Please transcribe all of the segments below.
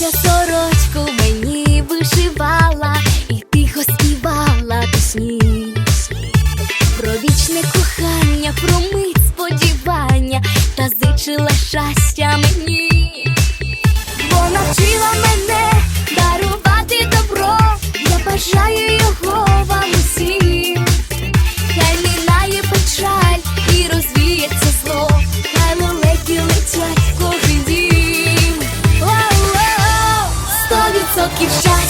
Бабуся сорочку мені вишивала і тихо співала пісні про вічне кохання, про мить сподівання та зичила щастя мені. Keep you've.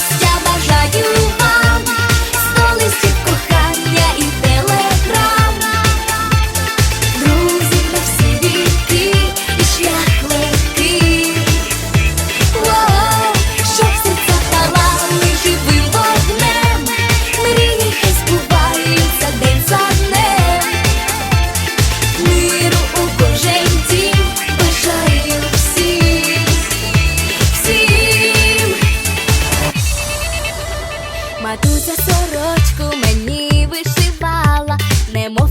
Бабуся сорочку мені вишивала, не мог